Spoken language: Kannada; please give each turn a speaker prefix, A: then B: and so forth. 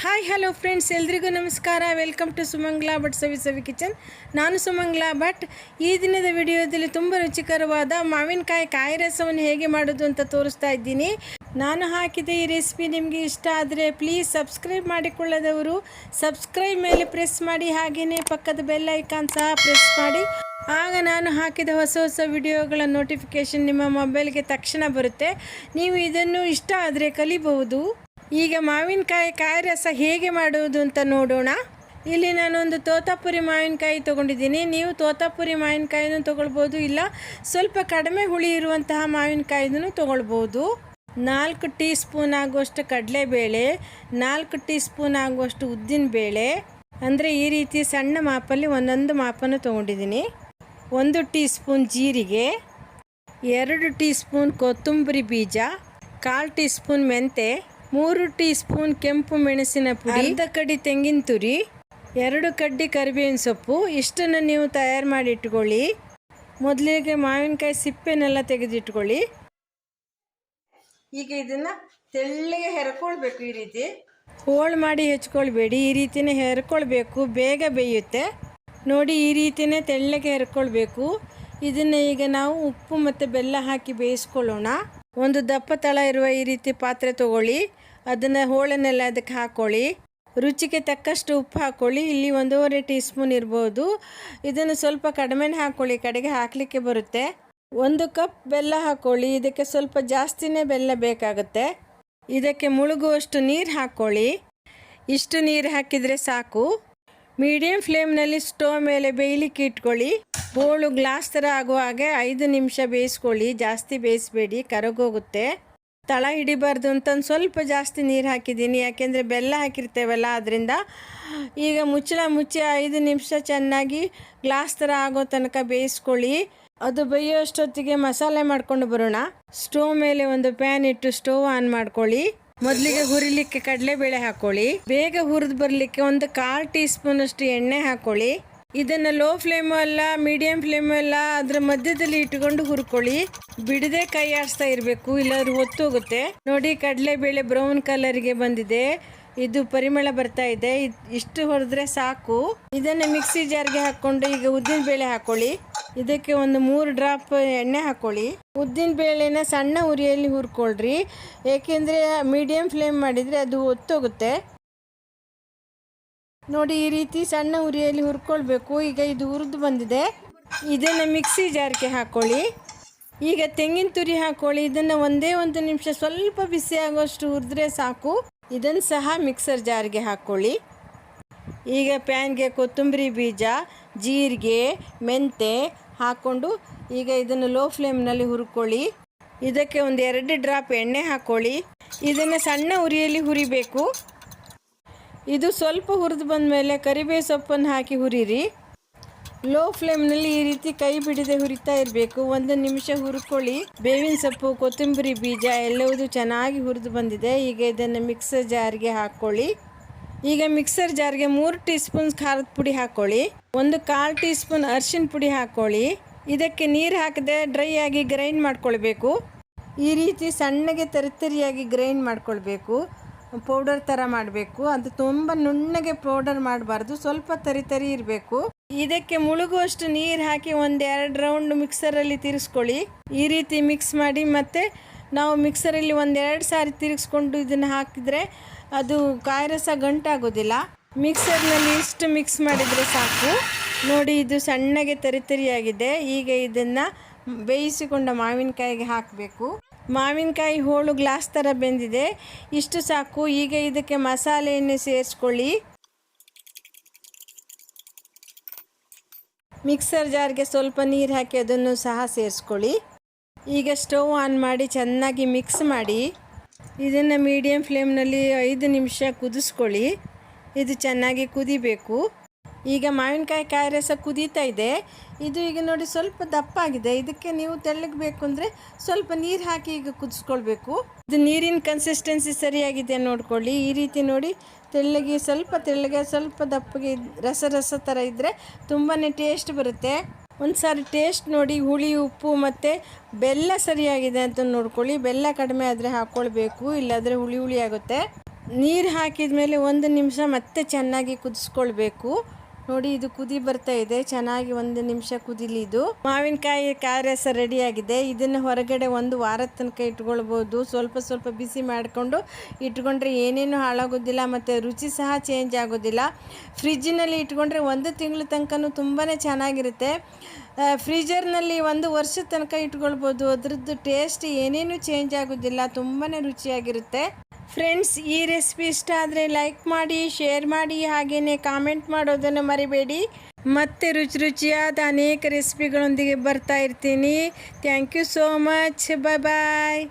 A: ಹಾಯ್ ಹಲೋ ಫ್ರೆಂಡ್ಸ್ ಎಲ್ರಿಗೂ ನಮಸ್ಕಾರ. Welcome to Sumangla Bhat Savi Savi kitchen ನಾನು ಸುಮಂಗ್ಲಾ ಭಟ್ ಈ ದಿನದ ವಿಡಿಯೋದಲ್ಲಿ ತುಂಬ ರುಚಿಕರವಾದ ಮಾವಿನಕಾಯಿ ಕಾಯಿ ರಸವನ್ನು ಹೇಗೆ ಮಾಡೋದು ಅಂತ ತೋರಿಸ್ತಾ ಇದ್ದೀನಿ. ನಾನು ಹಾಕಿದ ಈ ರೆಸಿಪಿ ನಿಮಗೆ ಇಷ್ಟ ಆದರೆ ಪ್ಲೀಸ್ ಸಬ್ಸ್ಕ್ರೈಬ್ ಮಾಡಿಕೊಳ್ಳದವರು. ಸಬ್ಸ್ಕ್ರೈಬ್ ಮೇಲೆ ಪ್ರೆಸ್ ಮಾಡಿ ಹಾಗೆಯೇ ಪಕ್ಕದ ಬೆಲ್ ಐಕಾನ್ ಸಹ ಪ್ರೆಸ್ ಮಾಡಿ. ಆಗ ನಾನು ಹಾಕಿದ ಹೊಸ ಹೊಸ ವಿಡಿಯೋಗಳ ನೋಟಿಫಿಕೇಷನ್ ನಿಮ್ಮ ಮೊಬೈಲ್ಗೆ ತಕ್ಷಣ ಬರುತ್ತೆ. ನೀವು ಇದನ್ನು ಇಷ್ಟ ಆದರೆ ಕಲಿಬಹುದು. ಈಗ ಮಾವಿನಕಾಯಿ ಕಾಯಿ ರಸ ಹೇಗೆ ಮಾಡುವುದು ಅಂತ ನೋಡೋಣ. ಇಲ್ಲಿ ನಾನೊಂದು ತೋತಾಪುರಿ ಮಾವಿನಕಾಯಿ ತೊಗೊಂಡಿದ್ದೀನಿ. ನೀವು ತೋತಾಪುರಿ ಮಾವಿನಕಾಯಿನೂ ತೊಗೊಳ್ಬೋದು, ಇಲ್ಲ ಸ್ವಲ್ಪ ಕಡಿಮೆ ಹುಳಿ ಇರುವಂತಹ ಮಾವಿನಕಾಯಿನೂ ತೊಗೊಳ್ಬೋದು. ನಾಲ್ಕು ಟೀ ಸ್ಪೂನ್ ಆಗುವಷ್ಟು ಕಡಲೆಬೇಳೆ, ನಾಲ್ಕು ಟೀ ಸ್ಪೂನ್ ಆಗುವಷ್ಟು ಉದ್ದಿನಬೇಳೆ, ಅಂದರೆ ಈ ರೀತಿ ಸಣ್ಣ ಮಾಪಲ್ಲಿ ಒಂದೊಂದು ಮಾಪನ್ನು ತೊಗೊಂಡಿದ್ದೀನಿ. ಒಂದು ಟೀ ಸ್ಪೂನ್ ಜೀರಿಗೆ, ಎರಡು ಟೀ ಸ್ಪೂನ್ ಕೊತ್ತಂಬರಿ ಬೀಜ, ಕಾಲು ಟೀ ಸ್ಪೂನ್ ಮೆಂತೆ ಮೂರು ಟೀ ಸ್ಪೂನ್ ಕೆಂಪು ಮೆಣಸಿನ ಪುಡಿ, ಅರ್ಧ ಕಡ್ಡಿ ತೆಂಗಿನ ತುರಿ, ಎರಡು ಕಡ್ಡಿ ಕರಿಬೇವಿನ ಸೊಪ್ಪು, ಇಷ್ಟನ್ನು ನೀವು ತಯಾರು ಮಾಡಿ ಇಟ್ಕೊಳ್ಳಿ ಮೊದಲಿಗೆ ಮಾವಿನಕಾಯಿ ಸಿಪ್ಪೆನೆಲ್ಲ ತೆಗೆದಿಟ್ಕೊಳ್ಳಿ. ಈಗ ಇದನ್ನು ತೆಳ್ಳಗೆ ಹೆರ್ಕೊಳ್ಬೇಕು ಈ ರೀತಿ. ಹೋಳು ಮಾಡಿ ಹೆಚ್ಕೊಳ್ಬೇಡಿ, ಈ ರೀತಿನೇ ಹೆರ್ಕೊಳ್ಬೇಕು, ಬೇಗ ಬೇಯುತ್ತೆ. ನೋಡಿ, ಈ ರೀತಿನೇ ತೆಳ್ಳಗೆ ಹೆರ್ಕೊಳ್ಬೇಕು. ಇದನ್ನು ಈಗ ನಾವು ಉಪ್ಪು ಮತ್ತು ಬೆಲ್ಲ ಹಾಕಿ ಬೇಯಿಸ್ಕೊಳ್ಳೋಣ. ಒಂದು ದಪ್ಪ ತಳ ಇರುವ ಈ ರೀತಿ ಪಾತ್ರೆ ತಗೊಳ್ಳಿ. ಅದನ್ನು ಹೋಳನ್ನೆಲ್ಲ ಅದಕ್ಕೆ ಹಾಕ್ಕೊಳ್ಳಿ ರುಚಿಗೆ ತಕ್ಕಷ್ಟು ಉಪ್ಪು ಹಾಕ್ಕೊಳ್ಳಿ ಇಲ್ಲಿ ಒಂದೂವರೆ ಟೀ ಸ್ಪೂನ್ ಇರ್ಬೋದು. ಇದನ್ನು ಸ್ವಲ್ಪ ಕಡಿಮೆನೇ ಹಾಕ್ಕೊಳ್ಳಿ ಕಡೆಗೆ ಹಾಕಲಿಕ್ಕೆ ಬರುತ್ತೆ. ಒಂದು ಕಪ್ ಬೆಲ್ಲ ಹಾಕ್ಕೊಳ್ಳಿ ಇದಕ್ಕೆ ಸ್ವಲ್ಪ ಜಾಸ್ತಿನೇ ಬೆಲ್ಲ ಬೇಕಾಗುತ್ತೆ. ಇದಕ್ಕೆ ಮುಳುಗುವಷ್ಟು ನೀರು ಹಾಕ್ಕೊಳ್ಳಿ ಇಷ್ಟು ನೀರು ಹಾಕಿದರೆ ಸಾಕು. ಮೀಡಿಯಂ ಫ್ಲೇಮ್ನಲ್ಲಿ ಸ್ಟೋವ್ ಮೇಲೆ ಬೇಯಲಿಕ್ಕೆ ಇಟ್ಕೊಳ್ಳಿ. ಬೋಳು ಗ್ಲಾಸ್ ಥರ ಆಗುವ ಹಾಗೆ ಐದು ನಿಮಿಷ ಬೇಯಿಸ್ಕೊಳ್ಳಿ. ಜಾಸ್ತಿ ಬೇಯಿಸಬೇಡಿ. ಕರಗೋಗುತ್ತೆ. ತಳ ಹಿಡಿಬಾರ್ದು ಅಂತಂದು ಸ್ವಲ್ಪ ಜಾಸ್ತಿ ನೀರು ಹಾಕಿದ್ದೀನಿ. ಯಾಕೆಂದರೆ ಬೆಲ್ಲ ಹಾಕಿರ್ತೇವಲ್ಲ ಅದರಿಂದ ಈಗ ಮುಚ್ಚಳ ಮುಚ್ಚಿ ಐದು ನಿಮಿಷ ಚೆನ್ನಾಗಿ ಗ್ಲಾಸ್ ಥರ ಆಗೋ ತನಕ ಬೇಯಿಸ್ಕೊಳ್ಳಿ. ಅದು ಬೇಯೋ ಅಷ್ಟೊತ್ತಿಗೆ ಮಸಾಲೆ ಮಾಡ್ಕೊಂಡು ಬರೋಣ. ಸ್ಟೋವ್ ಮೇಲೆ ಒಂದು ಪ್ಯಾನ್ ಇಟ್ಟು ಸ್ಟೋವ್ ಆನ್ ಮಾಡ್ಕೊಳ್ಳಿ. ಮೊದಲಿಗೆ ಹುರಿಲಿಕ್ಕೆ ಕಡಲೆಬೇಳೆ ಹಾಕೊಳ್ಳಿ. ಬೇಗ ಹುರಿದು ಬರಲಿಕ್ಕೆ ಒಂದು ಕಾಲು ಟೀ ಸ್ಪೂನ್ ಅಷ್ಟು ಎಣ್ಣೆ ಹಾಕೊಳ್ಳಿ. ಇದನ್ನ ಲೋ ಫ್ಲೇಮು ಅಲ್ಲ ಮೀಡಿಯಂ ಫ್ಲೇಮು ಅಲ್ಲ, ಅದರ ಮಧ್ಯದಲ್ಲಿ ಇಟ್ಕೊಂಡು ಹುರ್ಕೊಳ್ಳಿ. ಬಿಡದೆ ಕೈ ಆಡಿಸ್ತಾ ಇರಬೇಕು, ಇಲ್ಲಾದ್ರೂ ಹೊತ್ತೋಗುತ್ತೆ ನೋಡಿ ಕಡಲೆಬೇಳೆ ಬ್ರೌನ್ ಕಲರ್ಗೆ ಬಂದಿದೆ. ಇದು ಪರಿಮಳ ಬರ್ತಾ ಇದೆ. ಇದ್- ಇಷ್ಟು ಹೊಡೆದ್ರೆ ಸಾಕು. ಇದನ್ನು ಮಿಕ್ಸಿ ಜಾರ್ಗೆ ಹಾಕ್ಕೊಂಡು ಈಗ ಉದ್ದಿನ ಬೇಳೆ ಹಾಕೊಳ್ಳಿ. ಇದಕ್ಕೆ ಒಂದು ಮೂರು ಡ್ರಾಪ್ ಎಣ್ಣೆ ಹಾಕೊಳ್ಳಿ. ಉದ್ದಿನ ಬೇಳೆನ ಸಣ್ಣ ಉರಿಯಲ್ಲಿ ಹುರ್ಕೊಳ್ರಿ. ಏಕೆಂದರೆ ಮೀಡಿಯಂ ಫ್ಲೇಮ್ ಮಾಡಿದರೆ ಅದು ಒತ್ತೋಗುತ್ತೆ ನೋಡಿ, ಈ ರೀತಿ ಸಣ್ಣ ಉರಿಯಲ್ಲಿ ಹುರ್ಕೊಳ್ಬೇಕು. ಈಗ ಇದು ಹುರಿದು ಬಂದಿದೆ. ಇದನ್ನು ಮಿಕ್ಸಿ ಜಾರಿಗೆ ಹಾಕ್ಕೊಳ್ಳಿ ಈಗ ತೆಂಗಿನ ತುರಿ ಹಾಕ್ಕೊಳ್ಳಿ ಇದನ್ನು ಒಂದೇ ಒಂದು ನಿಮಿಷ ಸ್ವಲ್ಪ ಬಿಸಿ ಆಗೋಷ್ಟು ಹುರಿದ್ರೆ ಸಾಕು. ಇದನ್ನು ಸಹ ಮಿಕ್ಸರ್ ಜಾರಿಗೆ ಹಾಕ್ಕೊಳ್ಳಿ ಈಗ ಪ್ಯಾನ್ಗೆ ಕೊತ್ತಂಬರಿ ಬೀಜ, ಜೀರಿಗೆ, ಮೆಂತೆ ಹಾಕ್ಕೊಂಡು ಈಗ ಇದನ್ನು ಲೋ ಫ್ಲೇಮ್ನಲ್ಲಿ ಹುರ್ಕೊಳ್ಳಿ. ಇದಕ್ಕೆ ಒಂದು ಎರಡು ಡ್ರಾಪ್ ಎಣ್ಣೆ ಹಾಕ್ಕೊಳ್ಳಿ ಇದನ್ನು ಸಣ್ಣ ಉರಿಯಲ್ಲಿ ಹುರಿಬೇಕು. ಇದು ಸ್ವಲ್ಪ ಹುರಿದು ಬಂದ ಮೇಲೆ ಕರಿಬೇವು ಸೊಪ್ಪನ್ನು ಹಾಕಿ ಹುರಿರಿ. ಲೋ ಫ್ಲೇಮ್ನಲ್ಲಿ ಈ ರೀತಿ ಕೈ ಬಿಡದೆ ಹುರಿತಾ ಇರಬೇಕು. ಒಂದು ನಿಮಿಷ ಹುರ್ಕೊಳ್ಳಿ. ಬೇವಿನ ಸೊಪ್ಪು, ಕೊತ್ತಂಬರಿ ಬೀಜ ಎಲ್ಲವೂ ಚೆನ್ನಾಗಿ ಹುರಿದು ಬಂದಿದೆ. ಈಗ ಇದನ್ನು ಮಿಕ್ಸರ್ ಜಾರ್ಗೆ ಹಾಕ್ಕೊಳ್ಳಿ ಈಗ ಮಿಕ್ಸರ್ ಜಾರ್ಗೆ ಮೂರು ಟೀ ಸ್ಪೂನ್ ಖಾರದ ಪುಡಿ ಹಾಕ್ಕೊಳ್ಳಿ ಒಂದು ಕಾಲು ಟೀ ಸ್ಪೂನ್ ಅರಿಶಿನ ಪುಡಿ ಹಾಕ್ಕೊಳ್ಳಿ ಇದಕ್ಕೆ ನೀರು ಹಾಕದೆ ಡ್ರೈ ಆಗಿ ಗ್ರೈಂಡ್ ಮಾಡ್ಕೊಳ್ಬೇಕು. ಈ ರೀತಿ ಸಣ್ಣಗೆ ತರಿತರಿಯಾಗಿ ಗ್ರೈಂಡ್ ಮಾಡ್ಕೊಳ್ಬೇಕು. ಪೌಡರ್ ಥರ ಮಾಡಬೇಕು. ಅದು ತುಂಬ ನುಣ್ಣಗೆ ಪೌಡರ್ ಮಾಡಬಾರ್ದು. ಸ್ವಲ್ಪ ತರಿ ತರಿ ಇರಬೇಕು. ಇದಕ್ಕೆ ಮುಳುಗುವಷ್ಟು ನೀರು ಹಾಕಿ ಒಂದೆರಡು ರೌಂಡ್ ಮಿಕ್ಸರಲ್ಲಿ ತಿರ್ಸ್ಕೊಳ್ಳಿ. ಈ ರೀತಿ ಮಿಕ್ಸ್ ಮಾಡಿ ಮತ್ತೆ ನಾವು ಮಿಕ್ಸರಲ್ಲಿ ಒಂದೆರಡು ಸಾರಿ ತಿರುಗಿಸ್ಕೊಂಡು ಇದನ್ನು ಹಾಕಿದರೆ ಅದು ಕಾಯಿ ರಸ ಗಂಟಾಗೋದಿಲ್ಲ ಮಿಕ್ಸರ್ನಲ್ಲಿ ಇಷ್ಟು ಮಿಕ್ಸ್ ಮಾಡಿದರೆ ಸಾಕು. ನೋಡಿ ಇದು ಸಣ್ಣಗೆ ತರಿತರಿಯಾಗಿದೆ ಈಗ ಇದನ್ನು ಬೇಯಿಸಿಕೊಂಡ ಮಾವಿನಕಾಯಿಗೆ ಹಾಕಬೇಕು. ಮಾವಿನಕಾಯಿ ಹೋಳು ಗ್ಲಾಸ್ ಥರ ಬೆಂದಿದೆ. ಇಷ್ಟು ಸಾಕು. ಈಗ ಇದಕ್ಕೆ ಮಸಾಲೆಯನ್ನು ಸೇರಿಸ್ಕೊಳ್ಳಿ. ಮಿಕ್ಸರ್ ಜಾರ್ಗೆ ಸ್ವಲ್ಪ ನೀರು ಹಾಕಿ ಅದನ್ನು ಸಹ ಸೇರಿಸ್ಕೊಳ್ಳಿ. ಈಗ ಸ್ಟವ್ ಆನ್ ಮಾಡಿ ಚೆನ್ನಾಗಿ ಮಿಕ್ಸ್ ಮಾಡಿ ಇದನ್ನು ಮೀಡಿಯಮ್ ಫ್ಲೇಮ್ನಲ್ಲಿ ಐದು ನಿಮಿಷ ಕುದಿಸ್ಕೊಳ್ಳಿ. ಇದು ಚೆನ್ನಾಗಿ ಕುದಿಬೇಕು. ಈಗ ಮಾವಿನಕಾಯಿ ಕಾಯಿ ರಸ ಕುದೀತಾ ಇದೆ. ಇದು ಈಗ ನೋಡಿ ಸ್ವಲ್ಪ ದಪ್ಪ ಆಗಿದೆ ಇದಕ್ಕೆ ನೀವು ತೆಳ್ಳಗೆ ಬೇಕು ಅಂದರೆ ಸ್ವಲ್ಪ ನೀರು ಹಾಕಿ ಈಗ ಕುದಿಸ್ಕೊಳ್ಬೇಕು. ಇದು ನೀರಿನ ಕನ್ಸಿಸ್ಟೆನ್ಸಿ ಸರಿಯಾಗಿದೆ ನೋಡ್ಕೊಳ್ಳಿ. ಈ ರೀತಿ ನೋಡಿ ತೆಳ್ಳಗೆ ಸ್ವಲ್ಪ ತೆಳ್ಳಗೆ ಸ್ವಲ್ಪ ದಪ್ಪಗೆ ರಸ ರಸ ಥರ ಇದ್ದರೆ ತುಂಬಾ ಟೇಸ್ಟ್ ಬರುತ್ತೆ. ಒಂದು ಸಾರಿ ಟೇಸ್ಟ್ ನೋಡಿ ಹುಳಿ, ಉಪ್ಪು ಮತ್ತು ಬೆಲ್ಲ ಸರಿಯಾಗಿದೆ ಅಂತ ನೋಡ್ಕೊಳ್ಳಿ. ಬೆಲ್ಲ ಕಡಿಮೆ ಆದರೆ ಹಾಕ್ಕೊಳ್ಬೇಕು ಇಲ್ಲಾದರೆ ಹುಳಿ ಹುಳಿ ಆಗುತ್ತೆ. ನೀರು ಹಾಕಿದ ಮೇಲೆ ಒಂದು ನಿಮಿಷ ಮತ್ತೆ ಚೆನ್ನಾಗಿ ಕುದಿಸ್ಕೊಳ್ಬೇಕು. ನೋಡಿ, ಇದು ಕುದಿ ಬರ್ತಾ ಇದೆ. ಚೆನ್ನಾಗಿ ಒಂದು ನಿಮಿಷ ಕುದಿಲಿ ಇದು ಮಾವಿನಕಾಯಿ ಕಾರ್ಯಸ ರೆಡಿ ಆಗಿದೆ ಇದನ್ನು ಹೊರಗಡೆ ಒಂದು ವಾರದ ತನಕ ಇಟ್ಕೊಳ್ಬೋದು. ಸ್ವಲ್ಪ ಸ್ವಲ್ಪ ಬಿಸಿ ಮಾಡಿಕೊಂಡು ಇಟ್ಕೊಂಡ್ರೆ ಏನೇನು ಹಾಳಾಗೋದಿಲ್ಲ ಮತ್ತು ರುಚಿ ಸಹ ಚೇಂಜ್ ಆಗೋದಿಲ್ಲ. ಫ್ರಿಜ್ಜಿನಲ್ಲಿ ಇಟ್ಕೊಂಡ್ರೆ ಒಂದು ತಿಂಗಳ ತನಕನೂ ತುಂಬಾ ಚೆನ್ನಾಗಿರುತ್ತೆ. ಫ್ರೀಜರ್ನಲ್ಲಿ ಒಂದು ವರ್ಷದ ತನಕ ಇಟ್ಕೊಳ್ಬೋದು. ಅದರದ್ದು ಟೇಸ್ಟ್ ಏನೇನು ಚೇಂಜ್ ಆಗೋದಿಲ್ಲ. ತುಂಬಾ ರುಚಿಯಾಗಿರುತ್ತೆ. ಫ್ರೆಂಡ್ಸ್ ಈ ರೆಸಿಪಿ ಇಷ್ಟ ಆದರೆ ಲೈಕ್ ಮಾಡಿ ಶೇರ್ ಮಾಡಿ ಹಾಗೆಯೇ ಕಾಮೆಂಟ್ ಮಾಡೋದನ್ನು ಮರಿಬೇಡಿ. ಮತ್ತೆ ರುಚಿ ರುಚಿಯಾದ ಅನೇಕ ರೆಸಿಪಿಗಳೊಂದಿಗೆ ಬರ್ತಾ ಇರ್ತೀನಿ. Thank you so much bye bye